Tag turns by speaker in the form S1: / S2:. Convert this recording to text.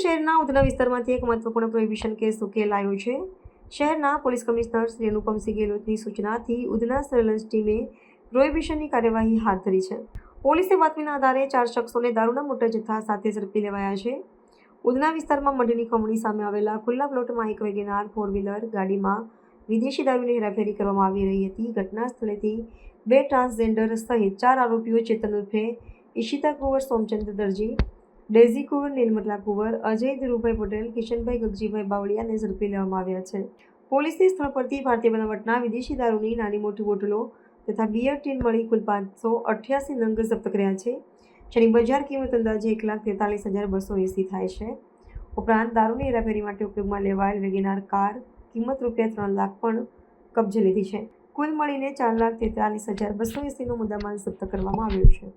S1: શહેરના ઉધના વિસ્તારમાંથી એક મહત્વપૂર્ણ પ્રોહિબિશન કેસ ઉકેલાયો છે. શહેરના પોલીસ કમિશનર શ્રી અનુપમસિંહ ગેહલોતની સૂચનાથી ઉધના સર્વેલન્સ ટીમે પ્રોહિબિશનની કાર્યવાહી હાથ ધરી છે. પોલીસે બાતમીના આધારે ચાર શખ્સોને દારૂના મોટા જથ્થા સાથે ઝડપી લેવાયા છે. ઉધના વિસ્તારમાં મઢની કમણી સામે આવેલા ખુલ્લા પ્લોટમાં એક વેગેનાર ફોર વ્હીલર ગાડીમાં વિદેશી દારૂની હેરાફેરી કરવામાં આવી રહી હતી. ઘટના સ્થળેથી બે ટ્રાન્સજેન્ડર સહિત ચાર આરોપીઓ ચેતન ઉર્ફે ઈશિતા કુંવર સોમચંદ્ર દરજી ડેઝી કુંવર નીલમટલા કુંવર અજય ધીરુભાઈ પટેલ, કિશનભાઈ ગગજીભાઈ બાવળિયાને ઝડપી લેવામાં આવ્યા છે. પોલીસની સ્થળ પરથી ભારતીય બનાવટના વિદેશી દારૂની નાની મોટી બોટલો તથા બિયર ટીન મળી કુલ પાંચસો અઠ્યાસી નંગ જપ્ત કર્યા છે. જેની બજાર કિંમત અંદાજે એક લાખ તેતાલીસ હજાર બસો એંસી થાય છે. ઉપરાંત દારૂની હેરાફેરી માટે ઉપયોગમાં લેવાયેલ વેગેનાર કાર કિંમત રૂપિયા ત્રણ લાખ પણ કબજે લીધી છે. કુલ મળીને ચાર લાખ તેતાલીસ હજાર બસો એંસીનો મુદ્દામાલ જપ્ત કરવામાં આવ્યો છે.